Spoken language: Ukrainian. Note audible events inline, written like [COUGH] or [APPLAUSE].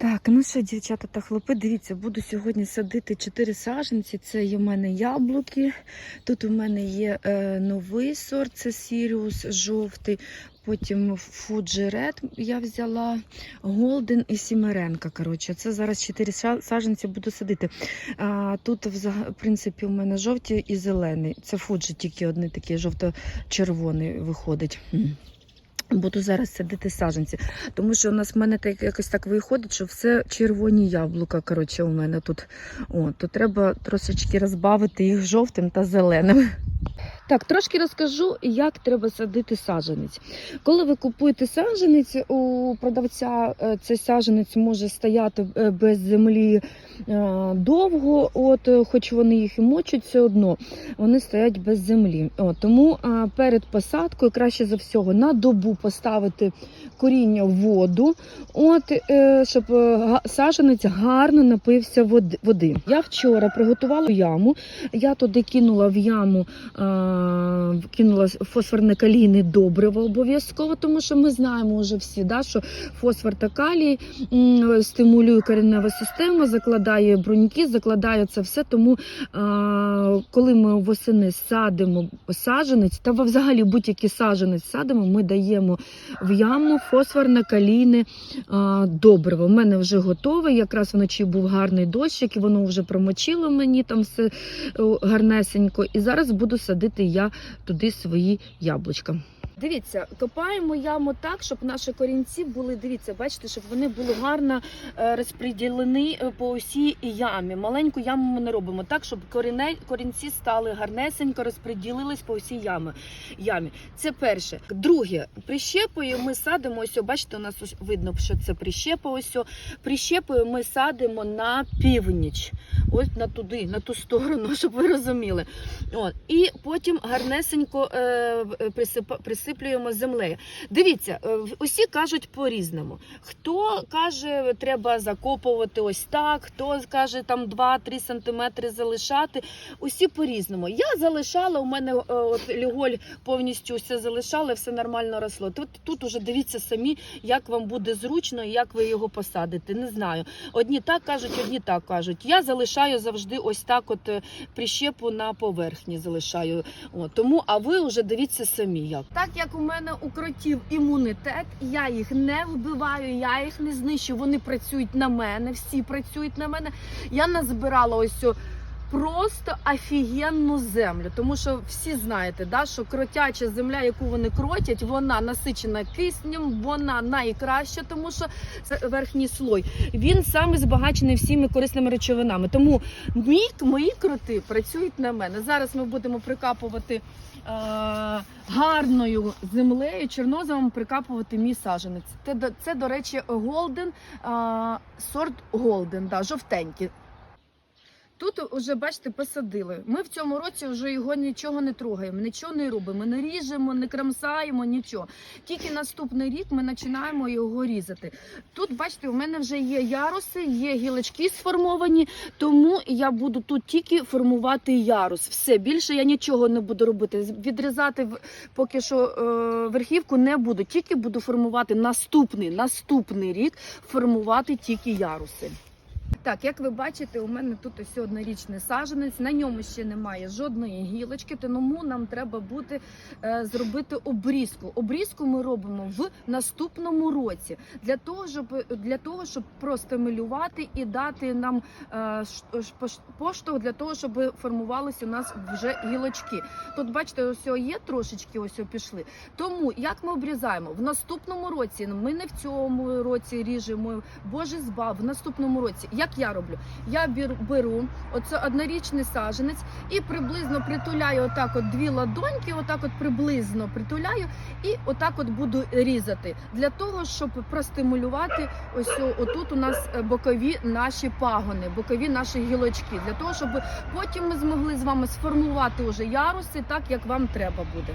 Так, ну що, дівчата та хлопи, дивіться, буду сьогодні садити чотири саджанці. Це є в мене яблуки. Тут у мене є е, новий сорт, це Сіріус жовтий. Потім Fuji Red я взяла, Голден і Сімеренка. Коротше, це зараз чотири саджанці буду садити. А, тут, в принципі, у мене жовті і зелений. Це Fuji тільки одне такий жовто-червоний виходить. Буду зараз садити саджанці. Тому що у нас в мене так якось так виходить, що все червоні яблука. Коротше, у мене тут. О, то треба трошечки розбавити їх жовтим та зеленим. Так, трошки розкажу, як треба садити саджанець. Коли ви купуєте саджанець, у продавця е, цей саджанець може стояти е, без землі е, довго, от, хоч вони їх і мочуть, все одно вони стоять без землі. От, тому перед посадкою краще за всього на добу поставити коріння в воду, от, щоб саджанець гарно напився води-. Я вчора приготувала яму, я туди кинула в яму, кинула фосфорне калійне добриво обов'язково, тому що ми знаємо вже всі, да, що фосфор та калій стимулює кореневу систему, закладає бруньки, закладає це все. Тому коли ми восени садимо саджанець, та взагалі будь-який саджанець садимо, ми даємо в яму фосфорне калійне добриво. У мене вже готове. Якраз вночі був гарний дощик, і воно вже промочило мені там все гарнесенько. І зараз буду садити я туди свої яблучка. Дивіться, копаємо яму так, щоб наші корінці були. Дивіться, бачите, щоб вони були гарно е, розподілені е, по усій ямі. Маленьку яму ми не робимо так, щоб коріне, корінці стали гарнесенько, розподілились по всій ямі. ямі. Це перше. Друге, прищепою ми садимо. Ось, бачите, у нас видно, що це прищепа. Ось прищепою ми садимо на північ. Ось на туди, на ту сторону, [LAUGHS] щоб ви розуміли. От. І потім гарнесенько е, е, присипа, присиплюємо землею. Дивіться, е, усі кажуть по-різному. Хто каже, треба закопувати ось так, хто каже там 2-3 сантиметри залишати. Усі по-різному. Я залишала, у мене е, от люголь повністю все залишала, все нормально росло. Тут, тут уже дивіться самі, як вам буде зручно і як ви його посадите. Не знаю. Одні так кажуть, одні так кажуть. Я залишаю завжди ось так, от е, прищепу на поверхні залишаю. О, тому, а ви вже дивіться самі. Як так як у мене у кротів імунітет, я їх не вбиваю, я їх не знищую. Вони працюють на мене, всі працюють на мене. Я назбирала ось Просто офігенну землю, тому що всі знаєте, да, що кротяча земля, яку вони кротять, вона насичена киснем, вона найкраща, тому що це верхній слой. Він саме збагачений всіми корисними речовинами. Тому мій, мої кроти працюють на мене. Зараз ми будемо прикапувати е, гарною землею, чорноземом прикапувати мій саженець. Це, це до речі, голден, е, сорт голден, да, жовтенький. Тут вже бачите, посадили. Ми в цьому році вже його нічого не трогаємо, нічого не робимо, не ріжемо, не крамсаємо, нічого. Тільки наступний рік ми починаємо його різати. Тут, бачите, у мене вже є яруси, є гілочки сформовані, тому я буду тут тільки формувати ярус. Все більше я нічого не буду робити. Відрізати поки що е, верхівку не буду, тільки буду формувати наступний, наступний рік формувати тільки яруси. Так, як ви бачите, у мене тут ось однорічний саджанець, на ньому ще немає жодної гілочки, тому нам треба буде е, зробити обрізку. Обрізку ми робимо в наступному році для того, щоб для того, щоб простимулювати і дати нам е, поштовх для того, щоб формувалися у нас вже гілочки. Тут бачите, ось є трошечки, ось пішли. Тому як ми обрізаємо в наступному році, ми не в цьому році ріжемо, Боже збав, в наступному році. Як я роблю? Я беру оце однорічний саженець і приблизно притуляю отак от дві ладоньки, отак от приблизно притуляю, і отак от буду різати для того, щоб простимулювати ось отут у нас е, бокові наші пагони, бокові наші гілочки, для того, щоб потім ми змогли з вами сформувати уже яруси так, як вам треба буде.